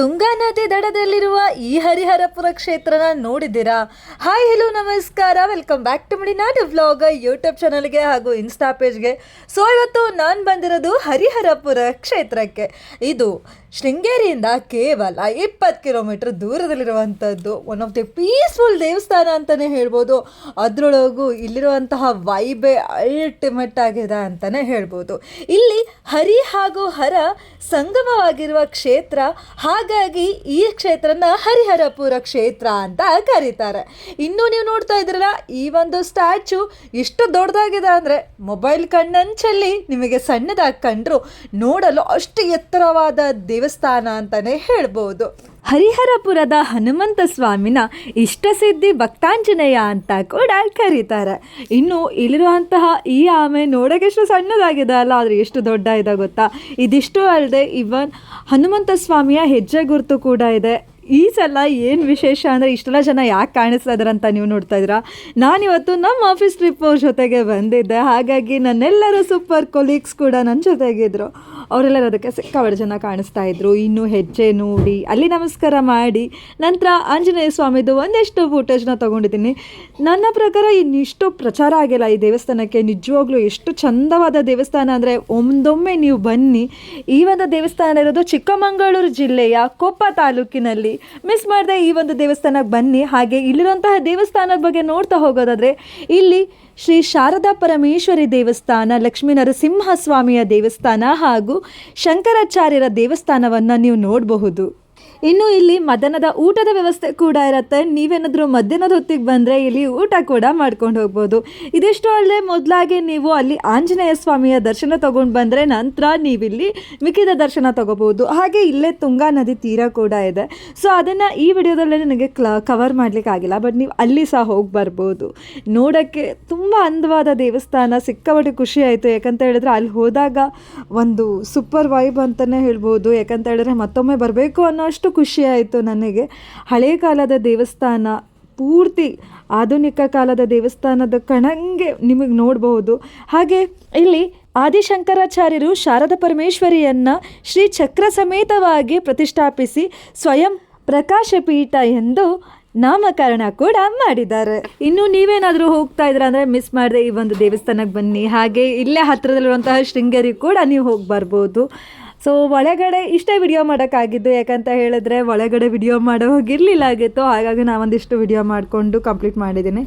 ತುಂಗಾ ನದಿ ದಡದಲ್ಲಿರುವ ಈ ಹರಿಹರಪುರ ಕ್ಷೇತ್ರನ ನೋಡಿದ್ದೀರಾ? ಹಾಯ್ ಹೆಲೋ ನಮಸ್ಕಾರ. Welcome back to Madinadu vlog YouTube ಚಾನಲ್ಗೆ ಹಾಗೂ ಇನ್ಸ್ಟಾ ಪೇಜ್ಗೆ ಸೊ ಇವತ್ತು ನಾನು ಬಂದಿರೋದು ಹರಿಹರಪುರ ಕ್ಷೇತ್ರಕ್ಕೆ. ಇದು ಶೃಂಗೇರಿಯಿಂದ ಕೇವಲ ಇಪ್ಪತ್ತು ಕಿಲೋಮೀಟರ್ ದೂರದಲ್ಲಿರುವಂಥದ್ದು ಒನ್ ಆಫ್ ದಿ ಪೀಸ್ಫುಲ್ ದೇವಸ್ಥಾನ ಅಂತಲೇ ಹೇಳ್ಬೋದು. ಅದರೊಳಗೂ ಇಲ್ಲಿರುವಂತಹ ವೈಬೆ ಅಲ್ಟಿಮೇಟ್ ಆಗಿದೆ ಅಂತಲೇ ಹೇಳ್ಬೋದು. ಇಲ್ಲಿ ಹರಿ ಹಾಗೂ ಹರ ಸಂಗಮವಾಗಿರುವ ಕ್ಷೇತ್ರ, ಹಾಗಾಗಿ ಈ ಕ್ಷೇತ್ರನ ಹರಿಹರಪುರ ಕ್ಷೇತ್ರ ಅಂತ ಕರೀತಾರೆ. ಇನ್ನು ನೀವು ನೋಡ್ತಾ ಇದ್ರಲ್ಲ ಈ ಒಂದು ಸ್ಟ್ಯಾಚು ಎಷ್ಟು ದೊಡ್ಡದಾಗಿದೆ ಅಂದರೆ ಮೊಬೈಲ್ ಕಣ್ಣಂಚಲ್ಲಿ ನಿಮಗೆ ಸಣ್ಣದಾಗಿ ಕಂಡ್ರು ನೋಡಲು ಅಷ್ಟು ಎತ್ತರವಾದ ದೇವಸ್ಥಾನ ಅಂತಲೇ ಹೇಳ್ಬೋದು. ಹರಿಹರಪುರದ ಹನುಮಂತ ಸ್ವಾಮಿನ ಇಷ್ಟಸಿದ್ಧಿ ಭಕ್ತಾಂಜನೇಯ ಅಂತ ಕೂಡ ಕರೀತಾರೆ. ಇನ್ನು ಇಲ್ಲಿರುವಂತಹ ಈ ಆಮೆ ನೋಡೋಕೆ ಎಷ್ಟು ಸಣ್ಣದಾಗಿದೆ ಅಲ್ಲ, ಆದರೆ ಎಷ್ಟು ದೊಡ್ಡ ಇದೆ ಗೊತ್ತಾ? ಇದಿಷ್ಟು ಅಲ್ಲದೆ ಇವನ್ ಹನುಮಂತ ಸ್ವಾಮಿಯ ಹೆಜ್ಜೆ ಗುರುತು ಕೂಡ ಇದೆ. ಈ ಸಲ ಏನು ವಿಶೇಷ ಅಂದರೆ ಇಷ್ಟೆಲ್ಲ ಜನ ಯಾಕೆ ಕಾಣಿಸ್ತಾ ಇದ್ದಾರೆ ಅಂತ ನೀವು ನೋಡ್ತಾ ಇದ್ದೀರಾ? ನಾನಿವತ್ತು ನಮ್ಮ ಆಫೀಸ್ ಟ್ರಿಪ್ ಅವ್ರ ಜೊತೆಗೆ ಬಂದಿದ್ದೆ. ಹಾಗಾಗಿ ನನ್ನೆಲ್ಲರೂ ಸೂಪರ್ ಕೊಲೀಗ್ಸ್ ಕೂಡ ನನ್ನ ಜೊತೆಗಿದ್ರು ಅವರೆಲ್ಲರೂ ಅದಕ್ಕೆ ಸಿಕ್ಕಾಬಡ ಜನ ಕಾಣಿಸ್ತಾ ಇದ್ರು. ಇನ್ನು ಹೆಜ್ಜೆ ನೋಡಿ, ಅಲ್ಲಿ ನಮಸ್ಕಾರ ಮಾಡಿ, ನಂತರ ಆಂಜನೇಯ ಸ್ವಾಮಿದು ಒಂದೆಷ್ಟು ಫೋಟೇಜ್ನ ತೊಗೊಂಡಿದ್ದೀನಿ. ನನ್ನ ಪ್ರಕಾರ ಇನ್ನಿಷ್ಟು ಪ್ರಚಾರ ಆಗಿಲ್ಲ ಈ ದೇವಸ್ಥಾನಕ್ಕೆ. ನಿಜವಾಗ್ಲೂ ಎಷ್ಟು ಚಂದವಾದ ದೇವಸ್ಥಾನ ಅಂದರೆ ಒಂದೊಮ್ಮೆ ನೀವು ಬನ್ನಿ. ಈ ಒಂದು ದೇವಸ್ಥಾನ ಇರೋದು ಚಿಕ್ಕಮಗಳೂರು ಜಿಲ್ಲೆಯ ಕೊಪ್ಪ ತಾಲೂಕಿನಲ್ಲಿ. ಮಿಸ್ ಮಾಡಿದೆ ಈ ಒಂದು ದೇವಸ್ಥಾನಕ್ಕೆ ಬನ್ನಿ. ಹಾಗೆ ಇಲ್ಲಿರುವಂತಹ ದೇವಸ್ಥಾನದ ಬಗ್ಗೆ ನೋಡ್ತಾ ಹೋಗೋದಾದರೆ, ಇಲ್ಲಿ ಶ್ರೀ ಶಾರದಾ ಪರಮೇಶ್ವರಿ ದೇವಸ್ಥಾನ, ಲಕ್ಷ್ಮೀ ನರಸಿಂಹ ಸ್ವಾಮಿಯ ದೇವಸ್ಥಾನ ಹಾಗೂ ಶಂಕರಾಚಾರ್ಯರ ದೇವಸ್ಥಾನವನ್ನು ನೀವು ನೋಡಬಹುದು. ಇನ್ನು ಇಲ್ಲಿ ಮಧ್ಯಾಹ್ನದ ಊಟದ ವ್ಯವಸ್ಥೆ ಕೂಡ ಇರುತ್ತೆ. ನೀವೇನಾದರೂ ಮಧ್ಯಾಹ್ನದ ಹೊತ್ತಿಗೆ ಬಂದರೆ ಇಲ್ಲಿ ಊಟ ಕೂಡ ಮಾಡ್ಕೊಂಡು ಹೋಗ್ಬೋದು. ಇದಿಷ್ಟು ಅಲ್ಲದೆ ಮೊದಲಾಗಿ ನೀವು ಅಲ್ಲಿ ಆಂಜನೇಯ ಸ್ವಾಮಿಯ ದರ್ಶನ ತೊಗೊಂಡು ಬಂದರೆ ನಂತರ ನೀವಿಲ್ಲಿ ಮಿಕ್ಕಿದ ದರ್ಶನ ತಗೋಬೋದು. ಹಾಗೆ ಇಲ್ಲೇ ತುಂಗಾ ನದಿ ತೀರ ಕೂಡ ಇದೆ. ಸೊ ಅದನ್ನು ಈ ವಿಡಿಯೋದಲ್ಲೇ ನನಗೆ ಕ್ಲ ಕವರ್ ಮಾಡಲಿಕ್ಕಾಗಿಲ್ಲ ಬಟ್ ನೀವು ಅಲ್ಲಿ ಸಹ ಹೋಗಿ ಬರ್ಬೋದು. ನೋಡೋಕ್ಕೆ ತುಂಬ ಅಂದವಾದ ದೇವಸ್ಥಾನ, ಸಿಕ್ಕಾಪಟ್ಟೆ ಖುಷಿ ಆಯಿತು. ಯಾಕಂತ ಹೇಳಿದ್ರೆ ಅಲ್ಲಿ ಹೋದಾಗ ಒಂದು ಸೂಪರ್ ವೈಬ್ ಅಂತಲೇ ಹೇಳ್ಬೋದು. ಯಾಕಂತ ಹೇಳಿದ್ರೆ ಮತ್ತೊಮ್ಮೆ ಬರಬೇಕು ಅನ್ನೋ ಅಷ್ಟು ಖುಷಿ ಆಯಿತು ನನಗೆ. ಹಳೆಯ ಕಾಲದ ದೇವಸ್ಥಾನ, ಪೂರ್ತಿ ಆಧುನಿಕ ಕಾಲದ ದೇವಸ್ಥಾನದ ಕಣಂಗೆ ನಿಮಗೆ ನೋಡಬಹುದು. ಹಾಗೆ ಇಲ್ಲಿ ಆದಿಶಂಕರಾಚಾರ್ಯರು ಶಾರದಾ ಪರಮೇಶ್ವರಿಯನ್ನು ಶ್ರೀ ಚಕ್ರ ಸಮೇತವಾಗಿ ಪ್ರತಿಷ್ಠಾಪಿಸಿ ಸ್ವಯಂ ಪ್ರಕಾಶಪೀಠ ಎಂದು ನಾಮಕರಣ ಕೂಡ ಮಾಡಿದ್ದಾರೆ. ಇನ್ನು ನೀವೇನಾದರೂ ಹೋಗ್ತಾ ಇದ್ರ ಅಂದರೆ ಮಿಸ್ ಮಾಡದೆ ಈ ಒಂದು ದೇವಸ್ಥಾನಕ್ಕೆ ಬನ್ನಿ. ಹಾಗೆ ಇಲ್ಲೇ ಹತ್ತಿರದಲ್ಲಿರುವಂತಹ ಶೃಂಗೇರಿ ಕೂಡ ನೀವು ಹೋಗಿ ಬರ್ಬೋದು ಸೊ ಒಳಗಡೆ ಇಷ್ಟೇ ವಿಡಿಯೋ ಮಾಡೋಕ್ಕಾಗಿದ್ದು, ಯಾಕಂತ ಹೇಳಿದ್ರೆ ಒಳಗಡೆ ವಿಡಿಯೋ ಮಾಡೋ ಹೋಗಿರಲಿಲ್ಲ ಆಗಿತ್ತು. ಹಾಗಾಗಿ ನಾವೊಂದಿಷ್ಟು ವಿಡಿಯೋ ಮಾಡಿಕೊಂಡು ಕಂಪ್ಲೀಟ್ ಮಾಡಿದ್ದೀನಿ.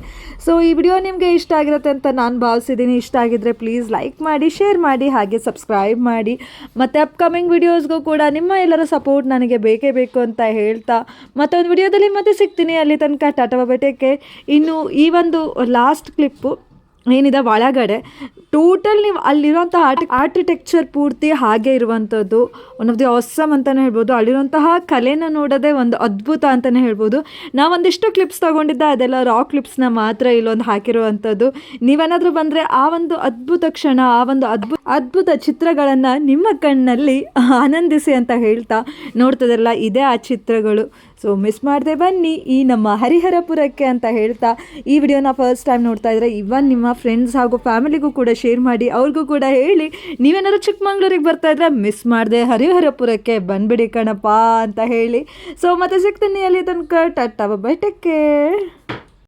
ಸೊ ಈ ವಿಡಿಯೋ ನಿಮಗೆ ಇಷ್ಟ ಆಗಿರುತ್ತೆ ಅಂತ ನಾನು ಭಾವಿಸಿದ್ದೀನಿ. ಇಷ್ಟ ಆಗಿದ್ದರೆ ಪ್ಲೀಸ್ ಲೈಕ್ ಮಾಡಿ ಶೇರ್ ಮಾಡಿ, ಹಾಗೆ ಸಬ್ಸ್ಕ್ರೈಬ್ ಮಾಡಿ. ಮತ್ತು ಅಪ್ಕಮಿಂಗ್ ವಿಡಿಯೋಸ್ಗೂ ಕೂಡ ನಿಮ್ಮ ಎಲ್ಲರ ಸಪೋರ್ಟ್ ನನಗೆ ಬೇಕೇ ಬೇಕು ಅಂತ ಹೇಳ್ತಾ ಮತ್ತೊಂದು ವಿಡಿಯೋದಲ್ಲಿ ಮತ್ತೆ ಸಿಗ್ತೀನಿ. ಅಲ್ಲಿ ತನಕ ಟಾಟಾ ಬಟೇಕೆ ಇನ್ನು ಈ ಒಂದು ಲಾಸ್ಟ್ ಕ್ಲಿಪ್ಪು ಏನಿದೆ, ಒಳಗಡೆ. ಟೋಟಲ್ ನೀವು ಅಲ್ಲಿರುವಂಥ ಆರ್ಟಿ ಆರ್ಕಿಟೆಕ್ಚರ್ ಪೂರ್ತಿ ಹಾಗೆ ಇರುವಂಥದ್ದು. ಒನ್ ಆಫ್ ದಿ ಆಸಮ್ ಅಂತಲೇ ಹೇಳ್ಬೋದು. ಅಲ್ಲಿರುವಂತಹ ಕಲೆನ ನೋಡೋದೇ ಒಂದು ಅದ್ಭುತ ಅಂತಲೇ ಹೇಳ್ಬೋದು. ನಾವೊಂದಿಷ್ಟು ಕ್ಲಿಪ್ಸ್ ತೊಗೊಂಡಿದ್ದೆ, ಅದೆಲ್ಲ ರಾ ಕ್ಲಿಪ್ಸ್ನ ಮಾತ್ರ ಇಲ್ಲೊಂದು ಹಾಕಿರುವಂಥದ್ದು. ನೀವೇನಾದರೂ ಬಂದರೆ ಆ ಒಂದು ಅದ್ಭುತ ಕ್ಷಣ, ಆ ಒಂದು ಅದ್ಭುತ ಅದ್ಭುತ ಚಿತ್ರಗಳನ್ನು ನಿಮ್ಮ ಕಣ್ಣಲ್ಲಿ ಆನಂದಿಸಿ ಅಂತ ಹೇಳ್ತಾ ನೋಡ್ತದಲ್ಲ ಇದೇ ಆ ಚಿತ್ರಗಳು. ಸೊ ಮಿಸ್ ಮಾಡದೆ ಬನ್ನಿ ಈ ನಮ್ಮ ಹರಿಹರಪುರಕ್ಕೆ ಅಂತ ಹೇಳ್ತಾ ಈ ವಿಡಿಯೋನ ಫಸ್ಟ್ ಟೈಮ್ ನೋಡ್ತಾ ಇದ್ರೆ ಇವನ್ ನಿಮ್ಮ ಫ್ರೆಂಡ್ಸ್ ಹಾಗೂ ಫ್ಯಾಮಿಲಿಗೂ ಕೂಡ ಶೇರ್ ಮಾಡಿ, ಅವ್ರಿಗೂ ಕೂಡ ಹೇಳಿ. ನೀವೇನಾದ್ರು ಚಿಕ್ಕಮಂಗ್ಳೂರಿಗೆ ಬರ್ತಾ ಇದ್ರೆ ಮಿಸ್ ಮಾಡದೆ ಹರಿಹರಪುರಕ್ಕೆ ಬಂದ್ಬಿಡಿ ಕಣಪ್ಪ ಅಂತ ಹೇಳಿ. ಸೊ ಮತ್ತೆ ಸಿಗ್ತೀನಿ ಅಲ್ಲಿ ತನಕ. ಟಟ್ಟ ಬೈ ಟೇಕ್ ಕೇರ್